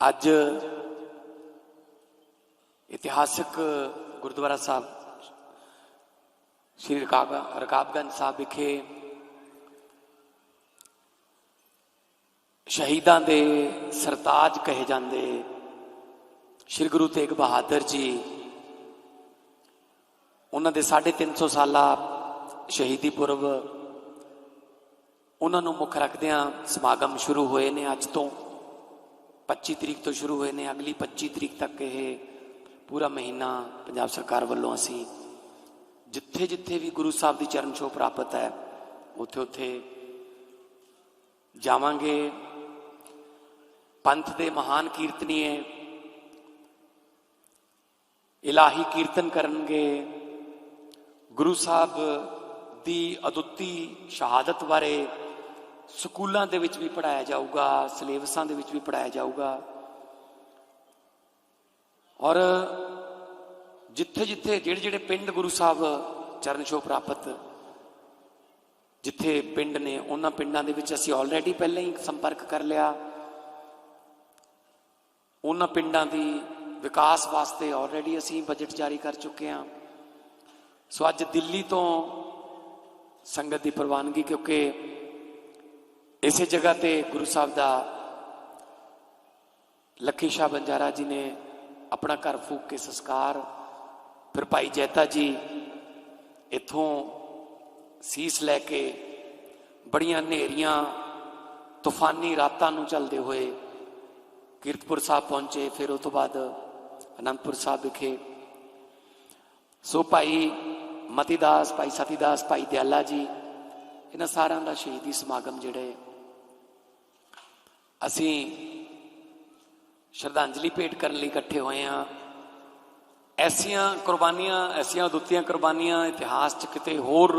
ਅੱਜ ਇਤਿਹਾਸਕ ਗੁਰਦੁਆਰਾ ਸਾਹਿਬ, ਸ੍ਰੀ ਰਕਾਬ, ਰਕਾਬਗੰਜ ਸਾਹਿਬ ਵਿਖੇ ਸ਼ਹੀਦਾਂ ਦੇ ਸਰਤਾਜ ਕਹੇ ਜਾਂਦੇ ਸ੍ਰੀ ਗੁਰੂ ਤੇਗ ਬਹਾਦਰ ਜੀ। ਉਹਨਾਂ ਦੇ 350 ਸਾਲਾ ਸ਼ਹੀਦੀ ਪੁਰਬ, ਉਹਨਾਂ ਨੂੰ ਮੁੱਖ ਰੱਖਦਿਆਂ ਸਮਾਗਮ ਸ਼ੁਰੂ ਹੋਏ ਨੇ ਅੱਜ ਤੋਂ। 25 ਤਰੀਕ ਤੋਂ ਸ਼ੁਰੂ ਹੋਏ ਨੇ ਅਗਲੀ 25 ਤਰੀਕ ਤੱਕ ਇਹ ਪੂਰਾ ਮਹੀਨਾ ਪੰਜਾਬ ਸਰਕਾਰ ਵੱਲੋਂ ਅਸੀਂ ਜਿੱਥੇ ਜਿੱਥੇ ਵੀ ਗੁਰੂ ਸਾਹਿਬ ਦੀ ਚਰਨ ਛੋਹ ਪ੍ਰਾਪਤ ਹੈ ਉੱਥੇ ਉੱਥੇ ਜਾਵਾਂਗੇ ਪੰਥ ਦੇ ਮਹਾਨ ਕੀਰਤਨੀਏ ਇਲਾਹੀ ਕੀਰਤਨ ਕਰਨਗੇ ਗੁਰੂ ਸਾਹਿਬ ਦੀ ਅਦੁੱਤੀ ਸ਼ਹਾਦਤ ਬਾਰੇ ਸਕੂਲਾਂ ਦੇ ਵਿੱਚ ਵੀ ਪੜਾਇਆ ਜਾਊਗਾ, ਸਿਲੇਬਸਾਂ ਦੇ ਵਿੱਚ ਵੀ ਪੜਾਇਆ ਜਾਊਗਾ। ਔਰ ਜਿੱਥੇ ਜਿੱਥੇ ਜਿਹੜੇ ਜਿਹੜੇ ਪਿੰਡ ਗੁਰੂ ਸਾਹਿਬ ਚਰਨ ਛੋਹ ਪ੍ਰਾਪਤ, ਜਿੱਥੇ ਪਿੰਡ ਨੇ, ਉਹਨਾਂ ਪਿੰਡਾਂ ਦੇ ਵਿੱਚ ਅਸੀਂ ਆਲਰੇਡੀ ਪਹਿਲਾਂ ਹੀ ਸੰਪਰਕ ਕਰ ਲਿਆ। ਉਹਨਾਂ ਪਿੰਡਾਂ ਦੀ ਵਿਕਾਸ ਵਾਸਤੇ ਆਲਰੇਡੀ ਅਸੀਂ ਬਜਟ ਜਾਰੀ ਕਰ ਚੁੱਕੇ ਹਾਂ। ਸੋ ਅੱਜ ਦਿੱਲੀ ਤੋਂ ਸੰਗਤ ਦੀ ਪ੍ਰਵਾਨਗੀ, ਕਿਉਂਕਿ ਇਸੇ ਜਗ੍ਹਾ ਤੇ ਗੁਰੂ ਸਾਹਿਬ ਦਾ ਲੱਖੀ ਸ਼ਾਹ ਬੰਜਾਰਾ ਜੀ ਨੇ ਆਪਣਾ ਘਰ ਫੂਕ ਕੇ ਸੰਸਕਾਰ। ਫਿਰ ਭਾਈ ਜੈਤਾ ਜੀ ਇਥੋਂ ਸੀਸ ਲੈ ਕੇ ਬੜੀਆਂ ਹਨੇਰੀਆਂ, ਤੂਫਾਨੀ ਰਾਤਾਂ ਨੂੰ ਚੱਲਦੇ ਹੋਏ ਕੀਰਤਪੁਰ ਸਾਹਿਬ ਪਹੁੰਚੇ। ਫਿਰ ਉਸ ਤੋਂ ਬਾਅਦ ਅਨੰਦਪੁਰ ਸਾਹਿਬ ਵਿਖੇ। ਸੋ ਭਾਈ ਮਤੀਦਾਸ, ਭਾਈ ਸਤੀਦਾਸ, ਭਾਈ ਦਿਆਲਾ ਜੀ, ਇਹਨਾਂ ਸਾਰਿਆਂ ਦਾ ਸ਼ਹੀਦੀ ਸਮਾਗਮ ਜਿਹੜੇ ਅਸੀਂ ਸ਼ਰਧਾਂਜਲੀ ਭੇਟ ਕਰਨ ਲਈ ਇਕੱਠੇ ਹੋਏ ਆ ਐਸੀਆਂ ਕੁਰਬਾਨੀਆਂ, ਐਸੀਆਂ ਦੁੱਤੀਆਂ ਕੁਰਬਾਨੀਆਂ ਇਤਿਹਾਸ 'ਚ ਕਿਤੇ ਹੋਰ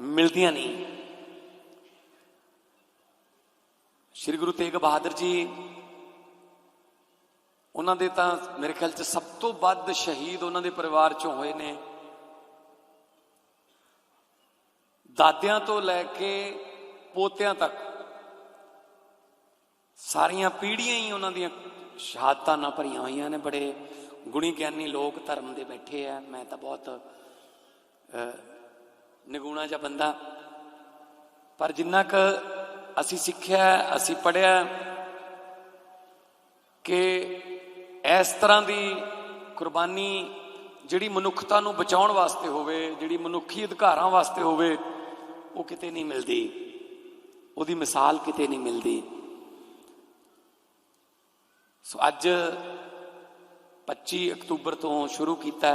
ਮਿਲਦੀਆਂ ਨਹੀਂ। ਸ੍ਰੀ ਗੁਰੂ ਤੇਗ ਬਹਾਦਰ ਜੀ, ਉਹਨਾਂ ਦੇ ਤਾਂ ਮੇਰੇ ਖਿਆਲ 'ਚ ਸਭ ਤੋਂ ਵੱਧ ਸ਼ਹੀਦ ਉਹਨਾਂ ਦੇ ਪਰਿਵਾਰ 'ਚੋਂ ਹੋਏ ਨੇ। ਦਾਦਿਆਂ ਤੋਂ ਲੈ ਕੇ ਪੋਤਿਆਂ ਤੱਕ ਸਾਰੀਆਂ ਪੀੜ੍ਹੀਆਂ ਹੀ ਉਹਨਾਂ ਦੀਆਂ ਸ਼ਹਾਦਤਾਂ ਨਾਲ ਭਰੀਆਂ ਹੋਈਆਂ ਨੇ। ਬੜੇ ਗੁਣੀ ਗਿਆਨੀ ਲੋਕ ਧਰਮ ਦੇ ਬੈਠੇ ਆ। ਮੈਂ ਤਾਂ ਬਹੁਤ ਨਿਗੂਣਾ ਜਿਹਾ ਬੰਦਾ। ਪਰ ਜਿੰਨਾ ਕ ਅਸੀਂ ਸਿੱਖਿਆ, ਅਸੀਂ ਪੜਿਆ ਕਿ ਇਸ ਤਰ੍ਹਾਂ ਦੀ ਕੁਰਬਾਨੀ ਜਿਹੜੀ ਮਨੁੱਖਤਾ ਨੂੰ ਬਚਾਉਣ ਵਾਸਤੇ ਹੋਵੇ, ਜਿਹੜੀ ਮਨੁੱਖੀ ਅਧਿਕਾਰਾਂ ਵਾਸਤੇ ਹੋਵੇ, ਉਹ ਕਿਤੇ ਨਹੀਂ ਮਿਲਦੀ। ਉਹਦੀ ਮਿਸਾਲ ਕਿਤੇ ਨਹੀਂ ਮਿਲਦੀ। ਸੋ ਅੱਜ 25 ਅਕਤੂਬਰ ਤੋਂ ਸ਼ੁਰੂ ਕੀਤਾ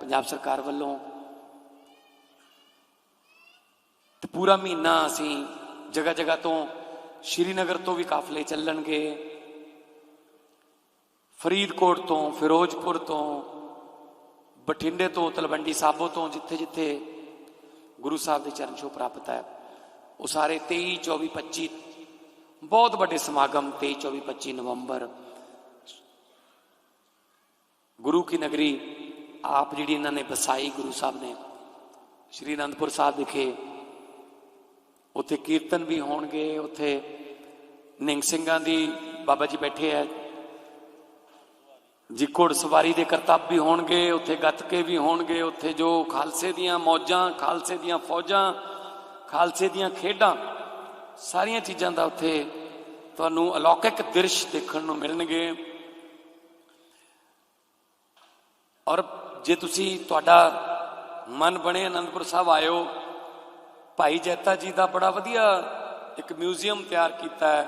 ਪੰਜਾਬ ਸਰਕਾਰ ਵੱਲੋਂ। ਤੇ ਪੂਰਾ ਮਹੀਨਾ ਅਸੀਂ ਜਗ੍ਹਾ ਜਗ੍ਹਾ ਤੋਂ ਸ਼੍ਰੀਨਗਰ ਤੋਂ ਵੀ ਕਾਫਲੇ ਚੱਲਣਗੇ। ਫਰੀਦਕੋਟ ਤੋਂ, ਫਿਰੋਜ਼ਪੁਰ ਤੋਂ, ਬਠਿੰਡੇ ਤੋਂ, ਤਲਵੰਡੀ ਸਾਬੋ ਤੋਂ ਜਿੱਥੇ ਜਿੱਥੇ ਗੁਰੂ ਸਾਹਿਬ ਦੇ ਚਰਨ ਛੋਹ ਪ੍ਰਾਪਤ ਹੈ, ਉਹ ਸਾਰੇ 23 24 25 ਬਹੁਤ ਵੱਡੇ ਸਮਾਗਮ 23 24 25 ਨਵੰਬਰ ਗੁਰੂ ਕੀ ਨਗਰੀ, ਆਪ ਜਿਹੜੀ ਇਹਨਾਂ ਨੇ ਵਸਾਈ ਗੁਰੂ ਸਾਹਿਬ ਨੇ, ਸ਼੍ਰੀ ਅਨੰਦਪੁਰ ਸਾਹਿਬ ਵਿਖੇ, ਉੱਥੇ ਕੀਰਤਨ ਵੀ ਹੋਣਗੇ, ਉੱਥੇ ਨਿੰਗ ਸਿੰਘਾਂ ਦੀ ਬਾਬਾ ਜੀ ਬੈਠੇ ਆ। ਜੀ ਘੋੜ ਸਵਾਰੀ ਦੇ ਕਰਤੱਵ ਵੀ ਹੋਣਗੇ, ਉੱਥੇ ਗੱਤਕੇ ਵੀ ਹੋਣਗੇ, ਉੱਥੇ ਜੋ ਖਾਲਸੇ ਦੀਆਂ ਮੌਜਾਂ, ਖਾਲਸੇ ਦੀਆਂ ਫੌਜਾਂ, ਖਾਲਸੇ ਦੀਆਂ ਖੇਡਾਂ, ਸਾਰੀਆਂ ਚੀਜ਼ਾਂ ਦਾ ਉੱਥੇ ਤੁਹਾਨੂੰ ਅਲੌਕਿਕ ਦ੍ਰਿਸ਼ ਦੇਖਣ ਨੂੰ ਮਿਲਣਗੇ। ਔਰ ਜੇ ਤੁਸੀਂ ਤੁਹਾਡਾ ਮਨ ਬਣੇ ਅਨੰਦਪੁਰ ਸਾਹਿਬ ਆਇਓ, ਭਾਈ ਜੈਤਾ ਜੀ ਦਾ ਬੜਾ ਵਧੀਆ ਇੱਕ ਮਿਊਜ਼ੀਅਮ ਤਿਆਰ ਕੀਤਾ ਹੈ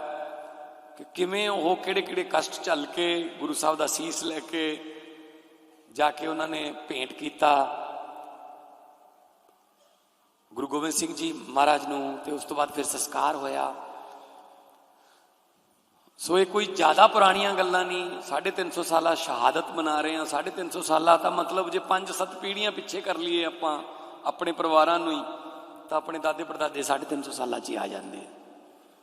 ਕਿ ਕਿਵੇਂ ਉਹ ਕਿਹੜੇ ਕਿਹੜੇ ਕਸ਼ਟ ਝੱਲ ਕੇ, ਗੁਰੂ ਸਾਹਿਬ ਦਾ ਸੀਸ ਲੈ ਕੇ ਜਾ ਕੇ ਉਹਨਾਂ ਨੇ ਭੇਂਟ ਕੀਤਾ। ਗੁਰੂ ਗੋਬਿੰਦ ਸਿੰਘ ਜੀ ਮਹਾਰਾਜ ਨੂੰ ਤੇ ਉਸ ਤੋਂ ਬਾਅਦ ਫਿਰ ਸੰਸਕਾਰ ਹੋਇਆ। ਸੋ ਇਹ ਕੋਈ ਜ਼ਿਆਦਾ ਪੁਰਾਣੀਆਂ ਗੱਲਾਂ ਨਹੀਂ 350 ਸਾਲਾ ਸ਼ਹਾਦਤ ਮਨਾ ਰਹੇ ਹਾਂ 350 ਸਾਲਾ ਤਾਂ ਮਤਲਬ ਜੇ 5-7 ਪੀੜ੍ਹੀਆਂ ਪਿੱਛੇ ਕਰ ਲਈਏ ਆਪਾਂ, ਆਪਣੇ ਪਰਿਵਾਰਾਂ ਨੂੰ ਹੀ, ਤਾਂ ਆਪਣੇ ਦਾਦੇ ਪੜਦਾਦੇ 350 ਸਾਲਾਂ 'ਚ ਹੀ ਆ ਜਾਂਦੇ ਆ।